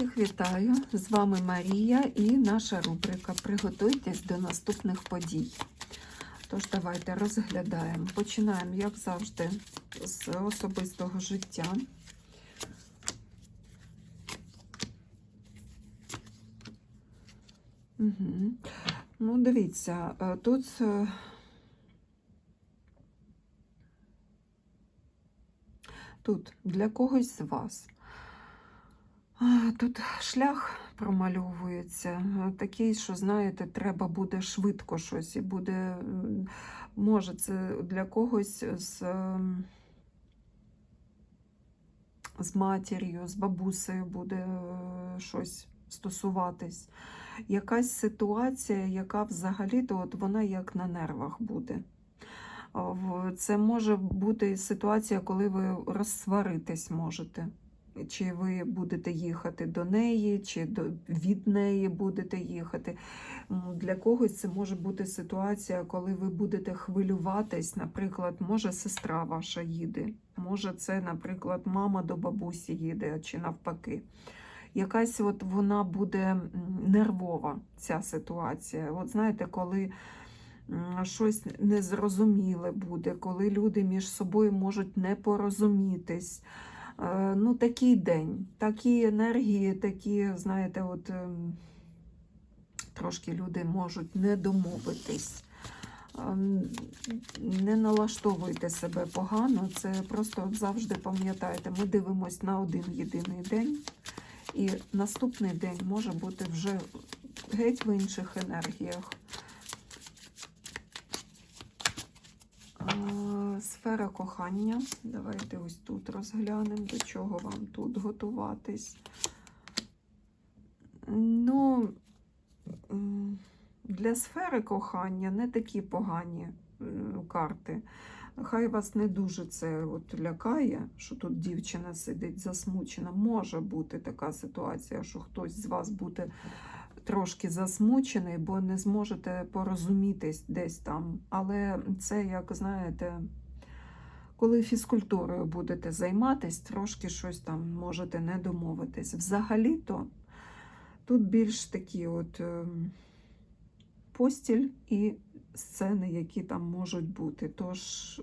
Всіх вітаю! З вами Марія і наша рубрика Приготуйтесь до наступних подій. Тож, давайте розглядаємо. Починаємо, як завжди, з особистого життя. Угу. Ну, дивіться, е, тут. е, Тут для когось з вас. Тут шлях промальовується, такий, що, знаєте, треба буде швидко щось, і буде, може, це для когось з, з матір'ю, з бабусею буде е, щось стосуватись. Якась ситуація, яка взагалі-то от вона як на нервах буде. Це може бути ситуація, коли ви розсваритись можете. Чи ви будете їхати до неї, чи від неї будете їхати. Для когось це може бути ситуація, коли ви будете хвилюватись. Наприклад, може сестра ваша їде, може це, наприклад, мама до бабусі їде, чи навпаки. Якась от вона буде нервова, ця ситуація. От знаєте, коли щось незрозуміле буде, коли люди між собою можуть не порозумітись. Ну, такий день, такі енергії, такі, знаєте, от ем, трошки люди можуть не домовитись. Ем, Не налаштовуйте себе погано, це просто завжди пам'ятайте, ми дивимося на один єдиний день, і наступний день може бути вже геть в інших енергіях. А, Сфера кохання. Давайте ось тут розглянемо, до чого вам тут готуватись. Ну, для сфери кохання не такі погані карти. Хай вас не дуже це от лякає, що тут дівчина сидить засмучена. Може бути така ситуація, що хтось з вас буде трошки засмучений, бо не зможете порозумітись десь там. Але це, як знаєте, коли фізкультурою будете займатись, трошки щось там можете не домовитись. Взагалі-то тут більш такі от ем, постіль і сцени, які там можуть бути. Тож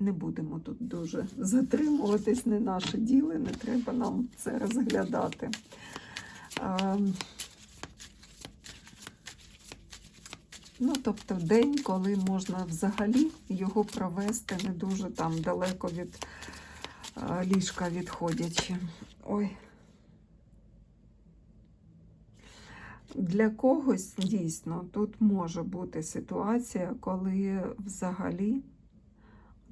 не будемо тут дуже затримуватись, не наше діло, не треба нам це розглядати. Ну, тобто день, коли можна взагалі його провести не дуже там далеко від е, ліжка відходячи. Ой. Для когось дійсно тут може бути ситуація, коли взагалі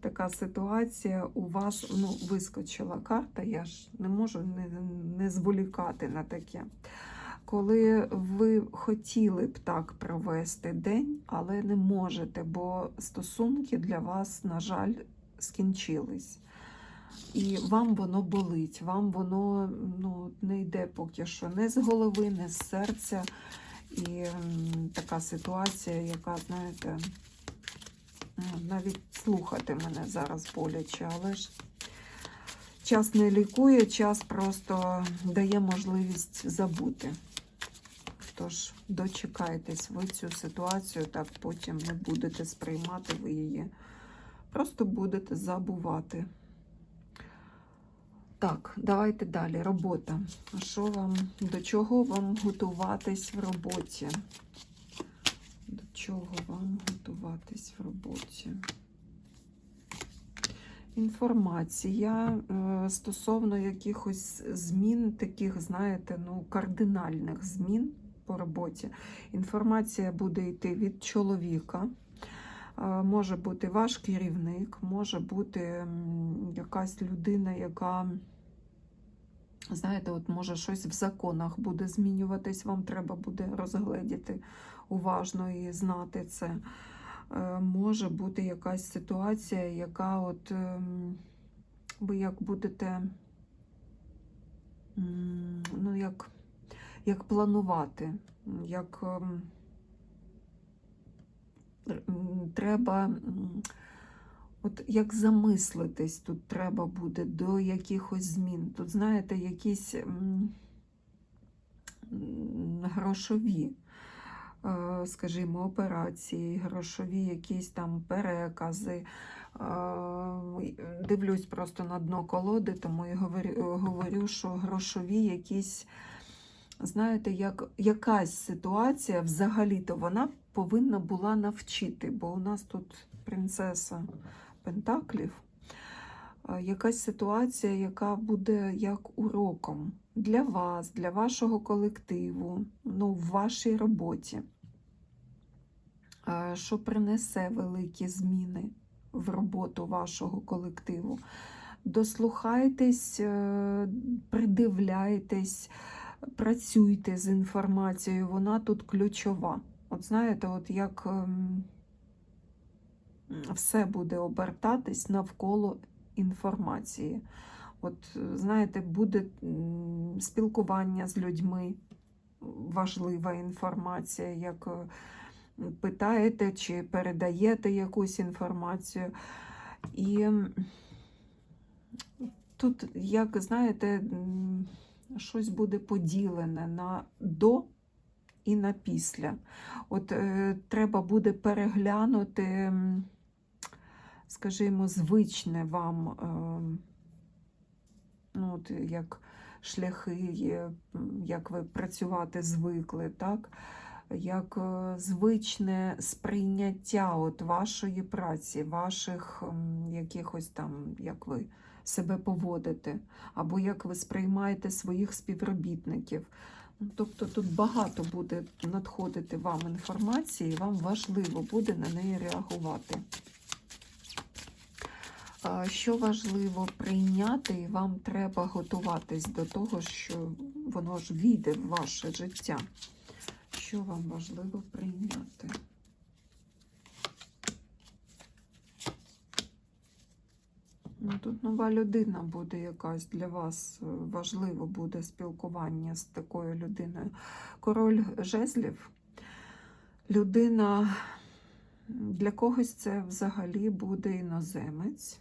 така ситуація у вас ну, вискочила карта, я ж не можу не, не зволікати на таке коли ви хотіли б так провести день, але не можете, бо стосунки для вас, на жаль, скінчились. І вам воно болить, вам воно ну, не йде поки що не з голови, не з серця. І така ситуація, яка, знаєте, ну, навіть слухати мене зараз боляче, але ж час не лікує, час просто дає можливість забути. Тож дочекайтесь ви цю ситуацію, так потім не будете сприймати ви її. Просто будете забувати. Так, давайте далі. Робота. Що вам, до чого вам готуватись в роботі? До чого вам готуватись в роботі? Інформація е, стосовно якихось змін, таких, знаєте, ну, кардинальних змін по роботі. Інформація буде йти від чоловіка. Е, Може бути ваш керівник, може бути якась людина, яка, знаєте, от може щось в законах буде змінюватись, вам треба буде розгледіти уважно і знати це. Е, Може бути якась ситуація, яка от ем, ви як будете, ну, як як планувати, як ем, треба, от як замислитись тут треба буде до якихось змін. Тут, знаєте, якісь м, м, грошові, е, скажімо, операції, грошові якісь там перекази. Е, Дивлюсь просто на дно колоди, тому і говорю, що грошові якісь, знаєте, як якась ситуація взагалі-то вона повинна була навчити, бо у нас тут принцеса Пентаклів. Якась ситуація, яка буде як уроком для вас, для вашого колективу, ну, в вашій роботі, що принесе великі зміни в роботу вашого колективу. Дослухайтесь, е, придивляйтесь, працюйте з інформацією, вона тут ключова. От знаєте, от як ем, все буде обертатись навколо інформації. От, знаєте, буде спілкування з людьми, важлива інформація, як е, питаєте чи передаєте якусь інформацію. І тут, як знаєте, щось буде поділене на до і на після. От е, треба буде переглянути, скажімо, звичне вам, е, ну, от як шляхи, як ви працювати звикли, так? як е, звичне сприйняття от вашої праці, ваших якихось там, як ви себе поводите, або як ви сприймаєте своїх співробітників. Ну, Тобто тут багато буде надходити вам інформації, і вам важливо буде на неї реагувати. Що важливо прийняти, і вам треба готуватись до того, що воно ж війде в ваше життя. Що вам важливо прийняти? Ну, тут нова людина буде якась для вас. е, Важливо буде спілкування з такою людиною. Король жезлів. Людина для когось це взагалі буде іноземець.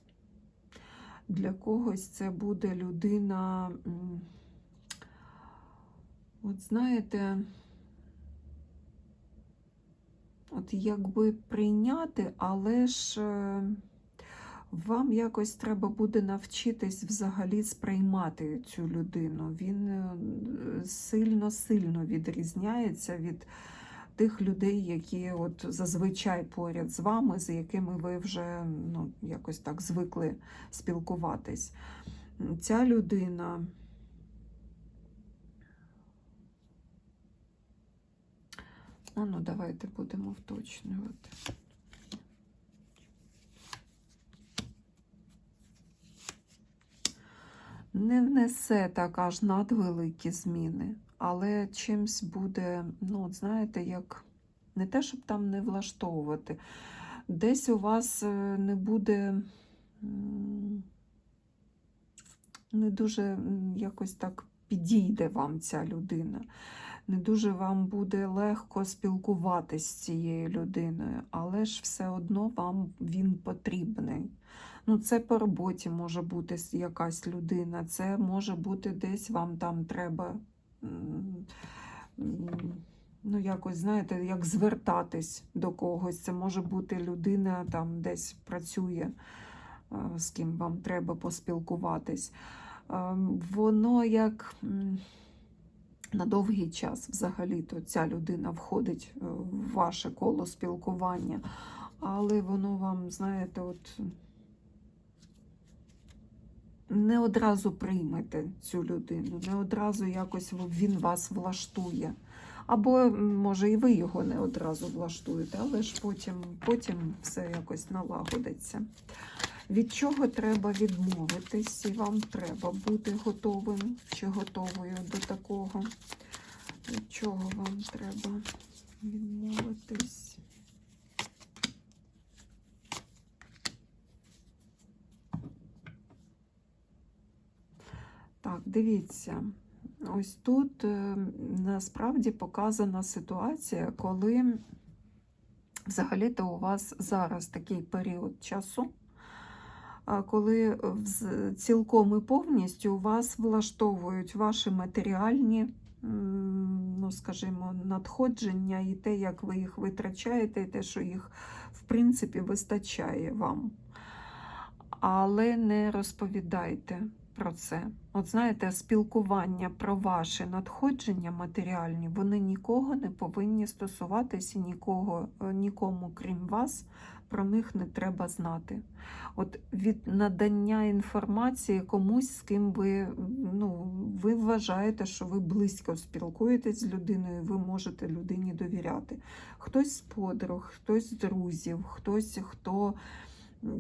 Для когось це буде людина, от знаєте, от якби прийняти, але ж е, вам якось треба буде навчитись взагалі сприймати цю людину. Він е, сильно-сильно відрізняється від тих людей, які от зазвичай поряд з вами, з якими ви вже ну, якось так звикли спілкуватись. Ця людина. Ну, давайте будемо вточнювати. Не внесе так аж надвеликі зміни, але чимсь буде, ну, от знаєте, як не те, щоб там не влаштовувати. Десь у вас е, не буде не дуже якось так підійде вам ця людина. Не дуже вам буде легко спілкуватись з цією людиною, але ж все одно вам він потрібний. Ну, це по роботі може бути якась людина, це може бути десь вам там треба. Ну, якось, знаєте, як звертатись до когось. Це може бути людина там десь працює, е, з ким вам треба поспілкуватись. Е, Воно як на довгий час взагалі-то ця людина входить е, в ваше коло спілкування, але воно вам, знаєте, от не одразу приймете цю людину, не одразу якось він вас влаштує. Або, може, і ви його не одразу влаштуєте, але ж потім, потім все якось налагодиться. Від чого треба відмовитись, і вам треба бути готовим чи готовою до такого. Від чого вам треба відмовитись? Так, дивіться. Ось тут е, насправді показана ситуація, коли взагалі-то у вас зараз такий період часу, коли вз- цілком і повністю вас влаштовують ваші матеріальні ну, скажімо, надходження і те, як ви їх витрачаєте, і те, що їх, в принципі, вистачає вам. Але не розповідайте про це. От знаєте, спілкування про ваші надходження матеріальні, вони нікого не повинні стосуватися, нікого, е, нікому, крім вас, про них не треба знати. От від надання інформації комусь, з ким ви, ну, ви вважаєте, що ви близько спілкуєтесь з людиною, ви можете людині довіряти. Хтось з подруг, хтось з друзів, хтось, хто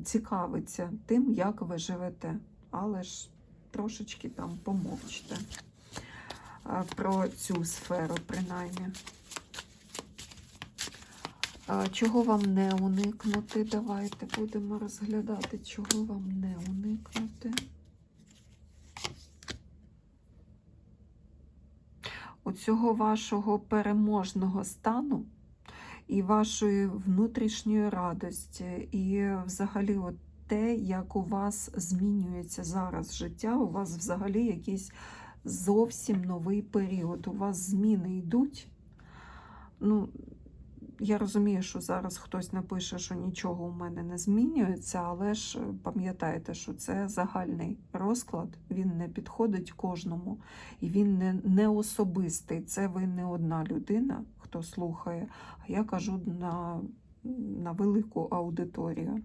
цікавиться тим, як ви живете. Але ж трошечки там помовчте про цю сферу, принаймні. Чого вам не уникнути? Давайте будемо розглядати, чого вам не уникнути. У цього вашого переможного стану і вашої внутрішньої радості, і взагалі от те, як у вас змінюється зараз життя, у вас взагалі якийсь зовсім новий період. У вас зміни йдуть. Ну, я розумію, що зараз хтось напише, що нічого у мене не змінюється, але ж пам'ятайте, що це загальний розклад, він не підходить кожному, і він не, не особистий. Це ви не одна людина, хто слухає, а я кажу на, на велику аудиторію.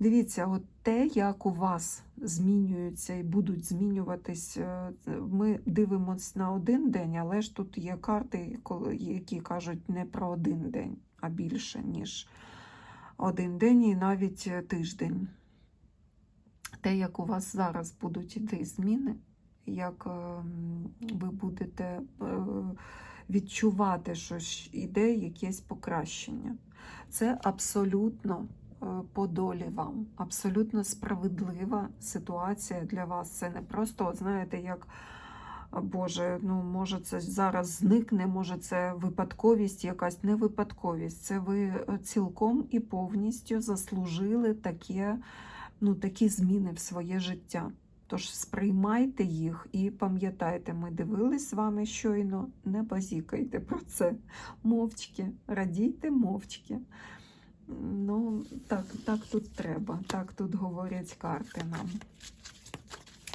Дивіться, от те, як у вас змінюються і будуть змінюватись, е, ми дивимося на один день, але ж тут є карти, які кажуть не про один день, а більше, ніж один день і навіть е, тиждень. Те, як у вас зараз будуть іти зміни, як ем, ви будете е, відчувати, що ж іде якесь покращення. Це абсолютно е, по долі вам. Абсолютно справедлива ситуація для вас. Це не просто, от знаєте, як Боже, ну може це зараз зникне, може це випадковість, якась не випадковість. Це ви е, цілком і повністю заслужили таке, ну, такі зміни в своє життя. Тож сприймайте їх і пам'ятайте, ми дивились з вами щойно, не базікайте про це. Мовчки, радійте мовчки. Ну, так, так тут треба, так тут говорять карти нам.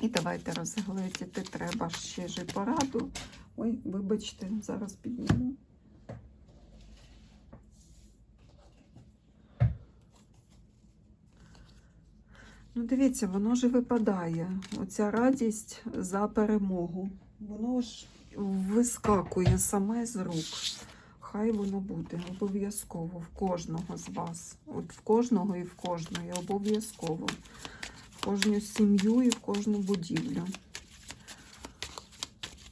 І давайте розгледіти треба ще ж пораду. Ой, вибачте, зараз підніму. Ну, дивіться, воно ж випадає. Оця радість за перемогу. Воно ж вискакує саме з рук. Хай воно буде обов'язково в кожного з вас. От в кожного і в кожної обов'язково. В кожну сім'ю і в кожну будівлю.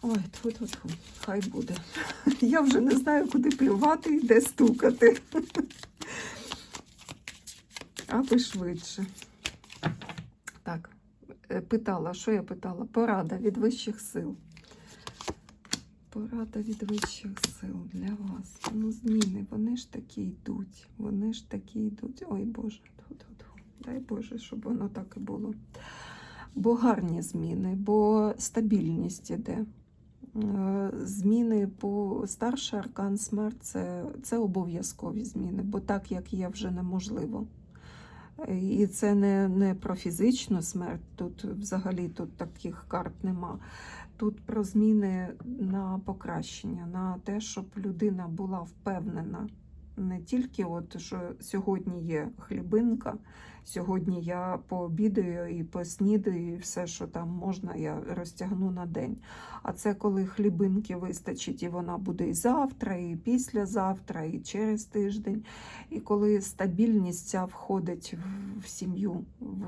Ой, тьфу тьфу хай буде. Я вже не знаю, куди плювати і де стукати. Аби швидше. Так, е, питала, що я питала? Порада від вищих сил. Порада від вищих сил для вас. Ну, зміни, вони ж такі йдуть. Вони ж такі йдуть. Ой Боже, тьфу-тьфу-тьфу. дай Боже, щоб воно так і було. Бо гарні зміни, бо стабільність іде. Е, Зміни по старший аркан смерть це, це обов'язкові зміни, бо так як є вже неможливо. І це не, не про фізичну смерть, тут взагалі тут таких карт нема. Тут про зміни на покращення, на те, щоб людина була впевнена. Не тільки от, що сьогодні є хлібинка, сьогодні я пообідаю і поснідаю, і все, що там можна, я розтягну на день. А це коли хлібинки вистачить, і вона буде і завтра, і післязавтра, і через тиждень. І коли стабільність ця входить в- сім'ю, в,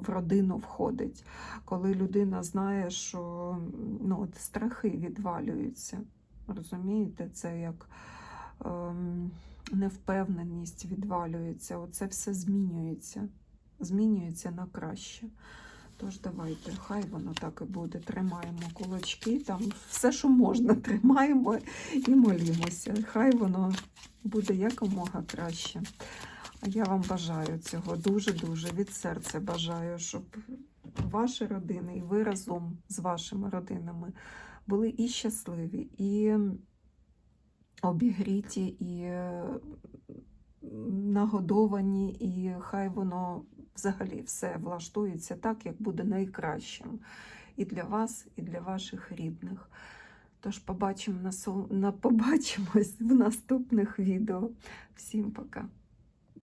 в родину входить, коли людина знає, що ну, от страхи відвалюються. Розумієте, це як невпевненість відвалюється. Оце все змінюється. Змінюється на краще. Тож давайте, хай воно так і буде. Тримаємо кулачки, там все, що можна, тримаємо і молімося. Хай воно буде якомога краще. А я вам бажаю цього дуже-дуже від серця бажаю, щоб ваші родини, і ви разом з вашими родинами були і щасливі, і обігріті, і нагодовані, і хай воно взагалі все влаштується так, як буде найкращим і для вас, і для ваших рідних. Тож побачимо на побачимось в наступних відео. Всім пока!